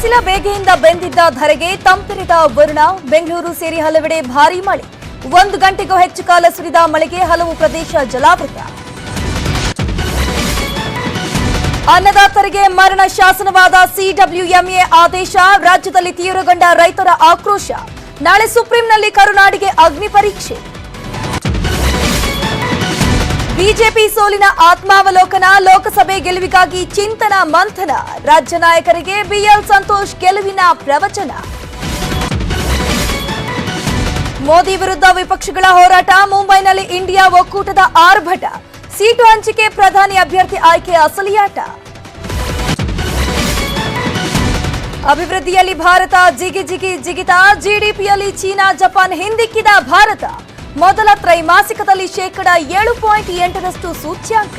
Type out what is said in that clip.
ಬಿಸಿಲ ಬೇಗೆಯಿಂದ ಬೆಂದಿದ್ದ ಧರೆಗೆ ತಂಪಿರಿದ ವರುಣ, ಬೆಂಗಳೂರು ಸೇರಿ ಹಲವೆಡೆ ಭಾರಿ ಮಳೆ. ಒಂದು ಗಂಟೆಗೂ ಹೆಚ್ಚು ಕಾಲ ಸುರಿದ ಮಳೆಗೆ ಹಲವು ಪ್ರದೇಶ ಜಲಾವೃತ. ಅನ್ನದಾತರಿಗೆ ಮರಣ ಶಾಸನವಾದ ಸಿಡಬ್ಲ್ಯೂಎಂಎ ಆದೇಶ, ರಾಜ್ಯದಲ್ಲಿ ತೀವ್ರಗೊಂಡ ರೈತರ ಆಕ್ರೋಶ. ನಾಳೆ ಸುಪ್ರೀಂನಲ್ಲಿ ಕರುನಾಡಿಗೆ ಅಗ್ನಿ ಪರೀಕ್ಷೆ. ಬಿಜೆಪಿ ಸೋಲಿನ ಆತ್ಮಾವಲೋಕನ ಲೋಕಸಭೆ ಗೆಲುವಿಗಾಗಿ ಚಿಂತನ ಮಂಥನ. ರಾಜ್ಯ ನಾಯಕರಿಗೆ ಬಿಎಲ್ ಸಂತೋಷ್ ಗೆಲುವಿನ ಪ್ರವಚನ. ಮೋದಿ ವಿರುದ್ಧ ವಿಪಕ್ಷಗಳ ಹೋರಾಟ, ಮುಂಬೈನಲ್ಲಿ ಇಂಡಿಯಾ ಒಕ್ಕೂಟದ ಆರ್ಭಟ. ಸೀಟು ಹಂಚಿಕೆ ಪ್ರಧಾನಿ ಅಭ್ಯರ್ಥಿ ಆಯ್ಕೆ ಅಸಲಿಯಾಟ. ಅಭಿವೃದ್ಧಿಯಲ್ಲಿ ಭಾರತ ಜಿಗಿ ಜಿಗಿ ಜಿಗಿತ, ಜಿಡಿಪಿಯಲ್ಲಿ ಚೀನಾ, ಜಪಾನ್ ಹಿಂದಿಕ್ಕಿದ ಭಾರತ. ಮೊದಲ ತ್ರೈಮಾಸಿಕದಲ್ಲಿ ಶೇಕಡ ಏಳು ಪಾಯಿಂಟ್ ಎಂಟರಷ್ಟು ಸೂಚ್ಯಾಂಕ.